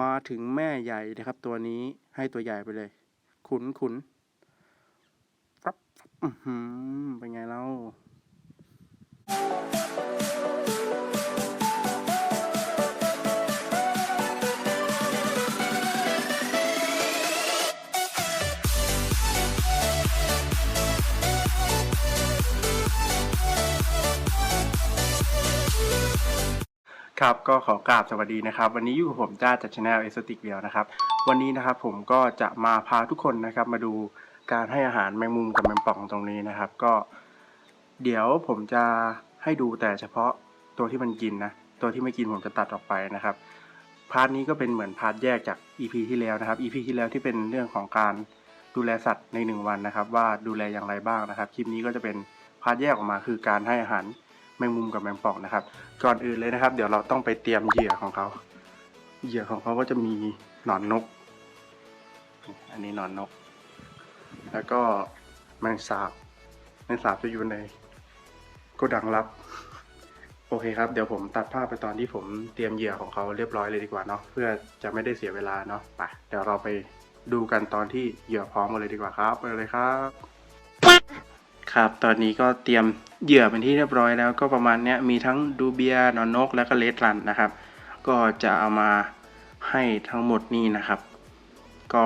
มาถึงแม่ใหญ่นะครับ ตัวนี้ให้ตัวใหญ่ไปเลย ขุนขุนปั๊บอือหือเป็นไงเล่า ครับก็ขอกราบสวัสดีนะครับ วันนี้อยู่กับผมจ้าจากช anel เอสติกเดียวนะครับ วันนี้นะครับผมก็จะมาพาทุกคนนะครับ มาดูการให้อาหารแมงมุมกับแมงป่องตรงนี้นะครับ ก็ เดี๋ยวผมจะให้ดูแต่เฉพาะตัวที่มันกินนะ ตัวที่ไม่กินผมจะตัดออกไปนะครับ พาร์ทนี้ก็เป็นเหมือนพาร์ทแยกจาก EP ที่แล้วนะครับ EP ที่แล้วที่เป็นเรื่องของการดูแลสัตว์ในหนึ่งวันนะครับ ว่าดูแลอย่างไรบ้างนะครับ คลิปนี้ก็จะเป็นพาร์ทแยกออกมาคือการให้อาหาร มงมุมกับแมงป่องนะครับ ก่อนอื่นเลยนะครับ เดี๋ยวเราต้องไปเตรียมเหยื่อของเขา เหยื่อของเขาก็จะมีหนอนนก อันนี้หนอนนก แล้วก็แมงสาบแมงสาบจะอยู่ในโกดังลับ โอเคครับ เดี๋ยวผมตัดภาพไปตอนที่ผมเตรียมเหยื่อของเขาเรียบร้อยเลยดีกว่าเนาะ เพื่อจะไม่ได้เสียเวลาเนาะ ไป เดี๋ยวเราไปดูกันตอนที่เหยื่อพร้อมกันเลยดีกว่าครับไปเลยครับ ครับ ตอนนี้ก็เตรียมเหยื่อเป็นที่เรียบร้อยแล้วก็ประมาณเนี้ยมีทั้งดูเบียนอนนก แล้วก็เลดรันนะครับ ก็จะเอามาให้ทั้งหมดนี่นะครับ ก็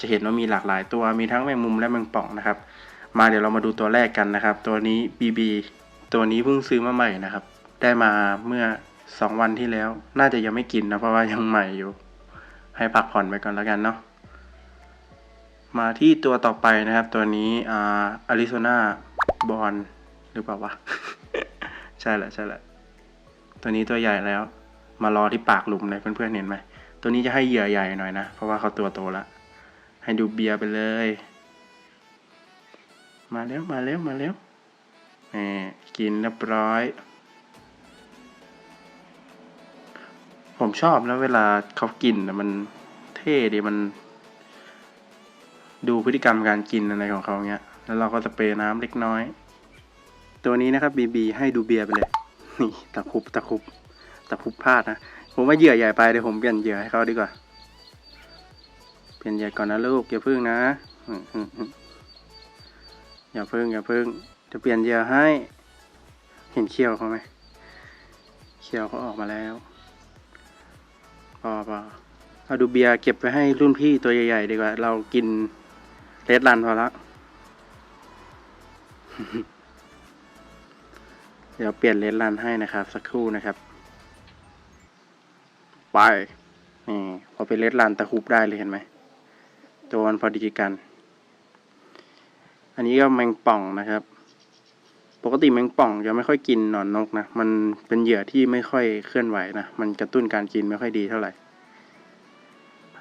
จะเห็นว่ามีหลากหลายตัวมีทั้งแมงมุมและแมงป่องนะครับ มาเดี๋ยวเรามาดูตัวแรกกันนะครับ ตัวนี้ BB ตัวนี้เพิ่งซื้อมาใหม่นะครับ ได้มาเมื่อสองวันที่แล้ว น่าจะยังไม่กินนะเพราะว่ายังใหม่อยู่ ให้พักผ่อนไปก่อนแล้วกันเนาะ มาที่ตัวต่อไปนะครับ ตัวนี้อ่าอาริโซนาบอลหรือเปล่าวะ ใช่แหละใช่แหละ ตัวนี้ตัวใหญ่แล้ว มารอที่ปากหลุมเลยเพื่อนๆเห็นไหม ตัวนี้จะให้เหยื่อใหญ่หน่อยนะ เพราะว่าเขาตัวโตแล้ว ให้ดูเบียร์ไปเลย มาแล้วมาแล้วมาแล้วแหมกินเรียบร้อย ผมชอบนะเวลาเขากินมันเท่ดีมัน ดูพฤติกรรมการกินอะไรของเขาเงี้ย แล้วเราก็สเปรย์น้ำเล็กน้อย ตัวนี้นะครับบีบีให้ดูเบียร์ไปเลย นี่ตะคุบตะคุบตะคุบพลาดนะ ผมว่าเหยื่อใหญ่ไปเดี๋ยวผมเปลี่ยนเหยื่อให้เขาดีกว่า เปลี่ยนเหยื่อก่อนนะลูกอย่าพึ่งนะอืมอืมอืมอย่าพึ่งอย่าพึ่งจะเปลี่ยนเหยื่อให้ เห็นเขี้ยวเขาไหมเขี้ยวเขาออกมาแล้วพอพอเอาดูเบียร์เก็บไว้ให้รุ่นพี่ตัวใหญ่ๆดีกว่า เรากิน เลดรันพอละเดี๋ยวเปลี่ยนเลนส์รันให้นะครับ สักครู่นะครับ ไป นี่ พอเป็นเลนส์รันตะคุบได้เลยเห็นไหม ตัวมันพอดีกัน อันนี้ก็แมงป่องนะครับ ปกติแมงป่องจะไม่ค่อยกินหนอนนกนะ มันเป็นเหยื่อที่ไม่ค่อยเคลื่อนไหวนะ มันกระตุ้นการกินไม่ค่อยดีเท่าไหร่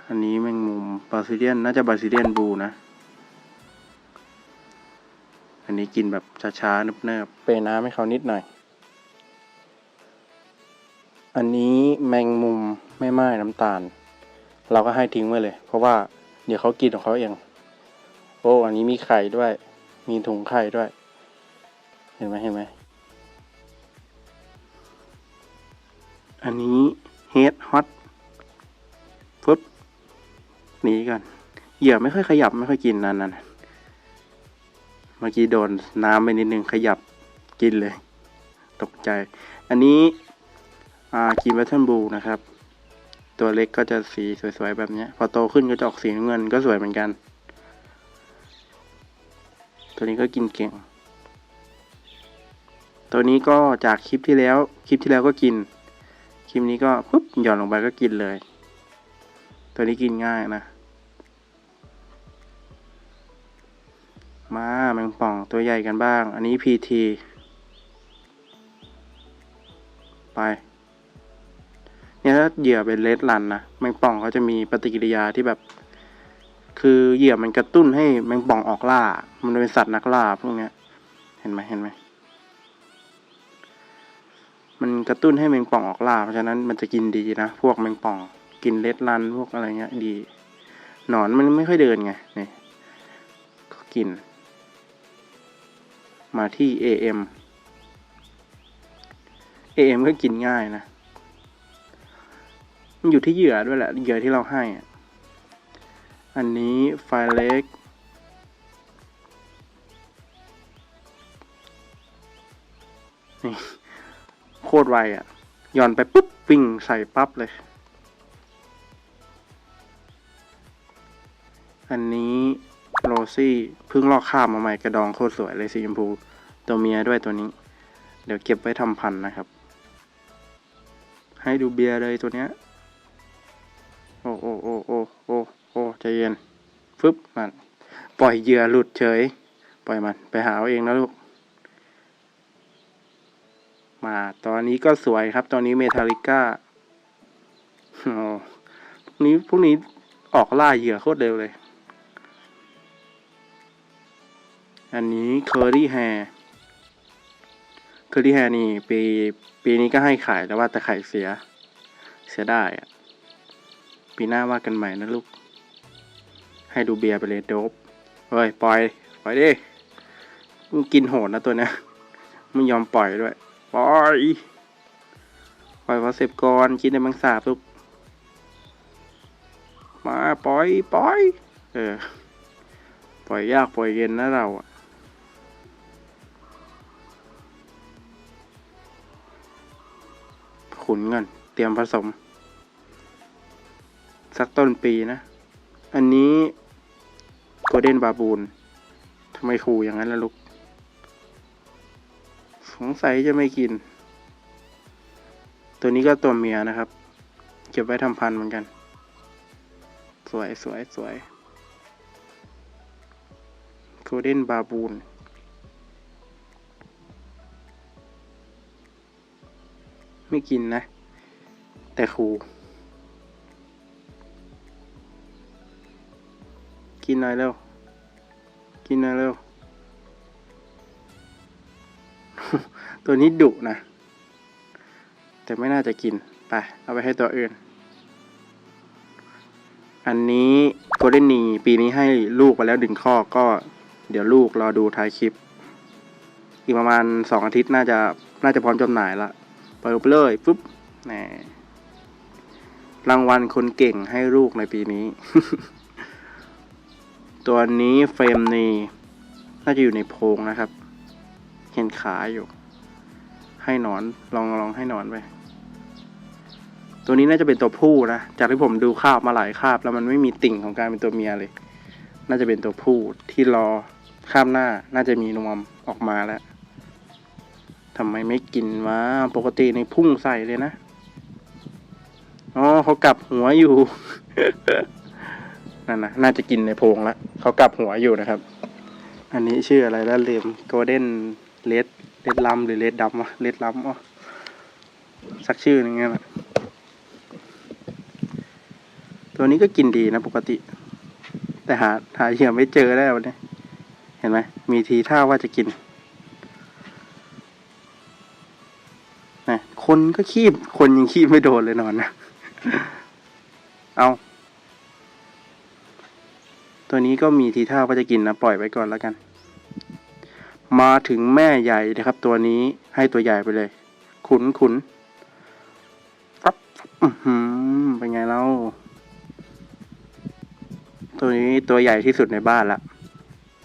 อันนี้แมงมุมบาซิเลียน น่าจะบาซิเลียนบูนะ อันนี้กินแบบช้าๆเนิบๆเปรย์น้ำให้เขานิดหน่อย อันนี้แมงมุมไม่ไม้น้ำตาล เราก็ให้ทิ้งไว้เลย เพราะว่าเดี๋ยวเขากินของเขาเอง โอ้ อันนี้มีไข่ด้วย มีถุงไข่ด้วย เห็นไหมเห็นไหม อันนี้เฮดฮอตฟึบหนีก่อนเหยื่อไม่ค่อยขยับไม่ค่อยกินนั่นนั่น เมื่อกี้โดนน้ำไปนิดนึงขยับกินเลย ตกใจ อันนี้อ่ากีบัตเทิลบูนะครับ ตัวเล็กก็จะสีสวยๆแบบนี้พอโตขึ้นก็จะออกสีน้ำเงินก็สวยเหมือนกัน ตัวนี้ก็กินเก่ง ตัวนี้ก็จากคลิปที่แล้ว คลิปที่แล้วก็กิน คลิปนี้ก็ปุ๊บหย่อนลงไปก็กินเลย ตัวนี้กินง่ายนะ มาแมงป่องตัวใหญ่กันบ้าง อันนี้ PT ไป เนี่ยถ้าเหยื่อเป็นเลดรันนะแมงป่องเขาจะมีปฏิกิริยาที่แบบ คือเหยื่อมันกระตุ้นให้แมงป่องออกล่า มันเป็นสัตว์นักล่าพวกเนี้ย เห็นไหมเห็นไหมมันกระตุ้นให้แมงป่องออกล่า เพราะฉะนั้นมันจะกินดีนะ พวกแมงป่อง กินเลดรันพวกอะไรเงี้ยดี หนอนมันไม่ค่อยเดินไงนี่ก็กิน มาที่ AM AM ก็กินง่ายนะ มันอยู่ที่เหยื่อด้วยแหละ เหยื่อที่เราให้ อันนี้ไฟเล็ก โคตรไวอะหย่อนไปปุ๊บวิ่งใส่ปั๊บเลย อันนี้ ซี่เพิ่งลอกข้ามมาใหม่กระดองโคตรสวยเลยสีชมพู ตัวเมียด้วยตัวนี้ เดี๋ยวเก็บไว้ทำพันธุ์นะครับ ให้ดูเบียร์เลยตัวเนี้ย โอ้โอ้โอ้โอ้โอ้โอ้ใจเย็นฟึบมันปล่อยเหยื่อหลุดเฉย ปล่อยมันไปหาเอาเองนะลูก มาตอนนี้ก็สวยครับ ตอนนี้เมทัลิก้าโอ้พวกนี้พวกนี้ออกล่าเหยื่อโคตรเร็วเลย อันนี้เคอรี่แฮร์เคอรี่แฮร์นี่ปีปีนี้ก็ให้ขายแต่ว่าแต่ไข่เสีย เสียได้อะปีหน้าว่ากันใหม่นะลูก ให้ดูเบียร์ไปเลยโดบเฮ้ย ปล่อย ปล่อยดิมันกินโหดนะตัวเนี้ยไม่ยอมปล่อยด้วย ปล่อย ปล่อยพอเสพก่อนกินในมังสาบลูก มาปล่อย ปล่อย เออ ปล่อยยากปล่อยเย็นนะเราอะ ขุนเงินเตรียมผสม สักต้นปีนะ อันนี้โกลเด้นบาบูนทำไมขู่อย่างนั้นล่ะลูก สงสัยจะไม่กิน ตัวนี้ก็ตัวเมียนะครับ เก็บไว้ทำพันธุ์เหมือนกัน สวยสวยสวยโกลเด้นบาบูน ไม่กินนะ แต่ขู่กินหน่อยเร็ว กินหน่อยเร็ว ตัวนี้ดุนะ แต่ไม่น่าจะกิน ไป เอาไปให้ตัวอื่น อันนี้โกลเด้นนีปีนี้ให้ลูกไปแล้วดึงข้อก็ เดี๋ยวลูกรอดูท้ายคลิป อีกประมาณสองอาทิตย์น่าจะ น่าจะพร้อมจำหน่ายละ ล่อยไปเลยปุ๊บแหมรางวัลคนเก่งให้ลูกในปีนี้ ตัวนี้เฟรมนี่น่าจะอยู่ในโพงนะครับ เห็นขาอยู่ ให้นอนลองลองให้นอนไป ตัวนี้น่าจะเป็นตัวผู้นะ จากที่ผมดูคาบมาหลายคาบ แล้วมันไม่มีติ่งของการเป็นตัวเมียเลย น่าจะเป็นตัวผู้ที่รอข้ามหน้า น่าจะมีนวมออกมาแล้ว ทำไมไม่กินวะปกติในพุ่งใส่เลยนะ อ๋อเขากลับหัวอยู่ นั่นนะน่าจะกินในโพงละเขากลับหัวอยู่นะครับ อันนี้ชื่ออะไรแล้วลืมโกลเด้นเลดเลดลัมหรือเลดดำวะเลดลัมอ๋อสักชื่อหนึงเนี่ยนะตัวนี้ก็กินดีนะปกติ แต่หาหาเหยื่อไม่เจอแล้ววันนี้เห็นไหมมีทีท่าว่าจะกิน คนก็คีบ คนยังคีบไม่โดนเลยนอนนะ เอาตัวนี้ก็มีทีท่าว่าจะกินนะ ปล่อยไว้ก่อนแล้วกัน มาถึงแม่ใหญ่นะครับ ตัวนี้ให้ตัวใหญ่ไปเลย ขุนขุนฟับฟับอื้อหือเป็นไงเล่าตัวนี้ตัวใหญ่ที่สุดในบ้านละ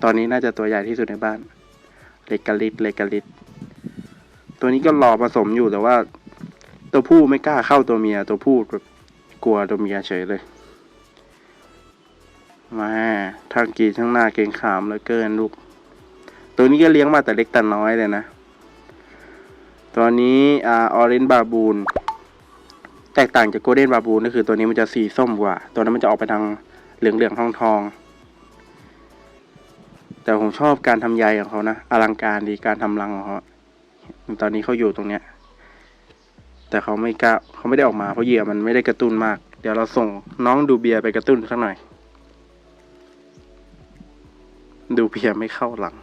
ตอนนี้น่าจะตัวใหญ่ที่สุดในบ้าน เล็กกะลิดเล็กกะลิด ตัวนี้ก็รอผสมอยู่แต่ว่า ตัวผู้ไม่กล้าเข้าตัวเมีย ตัวผู้แบบกลัวตัวเมียเฉยเลย มาทั้งกีทั้งหน้าเก่งขามเหลือเกินลูก ตัวนี้ก็เลี้ยงมาแต่เล็กแต่น้อยเลยนะตัวนี้อ่าออเรนบาบูนแตกต่างจากโกลเด้นบาบูนก็คือตัวนี้มันจะสีส้มกว่า ตัวนั้นมันจะออกไปทางเหลืองเหลืองทองทอง แต่ผมชอบการทำใยของเขานะ อลังการดีการทำรังของเขา ตอนนี้เขาอยู่ตรงเนี้ย แต่เขาไม่กล้าเขาไม่ได้ออกมาเพราะเหยื่อมันไม่ได้กระตุ้นมาก เดี๋ยวเราส่งน้องดูเบียไปกระตุ้นสักหน่อย ดูเบียไม่เข้าหลัง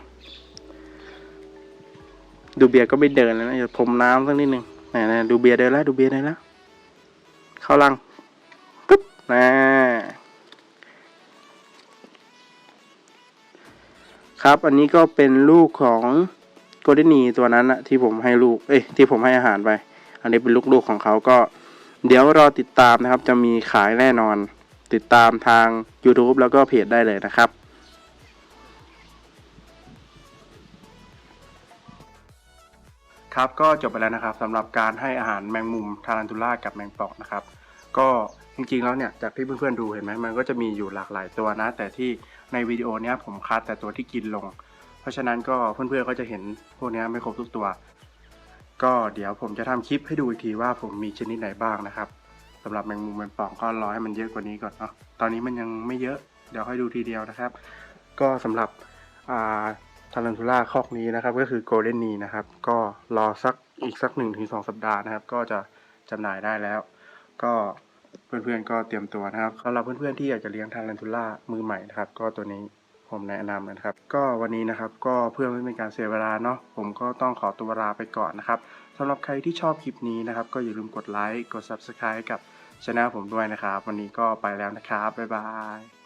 ดูเบียก็ไม่เดินแล้วนะจะพรมน้ำสักนิดนึงไหนๆดูเบียเดินแล้ว ดูเบียเดินแล้วเข้าหลังปุ๊บนะครับ อันนี้ก็เป็นลูกของ โกด้นนีตัวนั้นอะที่ผมให้ลูก เอ้ยที่ผมให้อาหารไป อันนี้เป็นลูกๆของเขาก็ เดี๋ยวรอติดตามนะครับ จะมีขายแน่นอน ติดตามทาง YouTube แล้วก็เพจได้เลยนะครับครับก็จบไปแล้วนะครับสำหรับการให้อาหารแมงมุมทารันทูล่ากับแมงป่องนะครับ ก็จริงๆแล้วเนี่ยจากที่เพื่อนๆดูเห็นไหมมันก็จะมีอยู่หลากหลายตัวนะ แต่ที่ในวิดีโอเนี้ยผมคัดแต่ตัวที่กินลง ราะฉะนั้นก็เพื่อนๆก็จะเห็นพวกนี้ไม่ครบทุกตัว ก็เดี๋ยวผมจะทำคลิปให้ดูอีกทีว่าผมมีชนิดไหนบ้างนะครับสำหรับแมงมุมแมงป่องก็รอให้มันเยอะกว่านี้ก่อนเนาะตอนนี้มันยังไม่เยอะเดี๋ยวค่อยดูทีเดียวนะครับ ก็สำหรับทารันทูล่าคอกนี้นะครับ ก็คือโกลเด้นนีนะครับ ก็รอสักอีกสักหนึ่งถึงสองสัปดาห์นะครับ ก็จะจำหน่ายได้แล้ว ก็เพื่อนๆก็เตรียมตัวนะครับสำหรับเพื่อนๆที่อยากจะเลี้ยงทารันทูล่ามือใหม่นะครับ ก็ตัวนี้ ผมแนะนำนะครับ ก็วันนี้นะครับก็เพื่อไม่เป็นการเสียเวลาเนาะผมก็ต้องขอตัวลาไปก่อนนะครับสำหรับใครที่ชอบคลิปนี้นะครับ ก็อย่าลืมกดไลค์กด Subscribe กับช anel ผมด้วยนะครับ วันนี้ก็ไปแล้วนะครับ บ๊ายบาย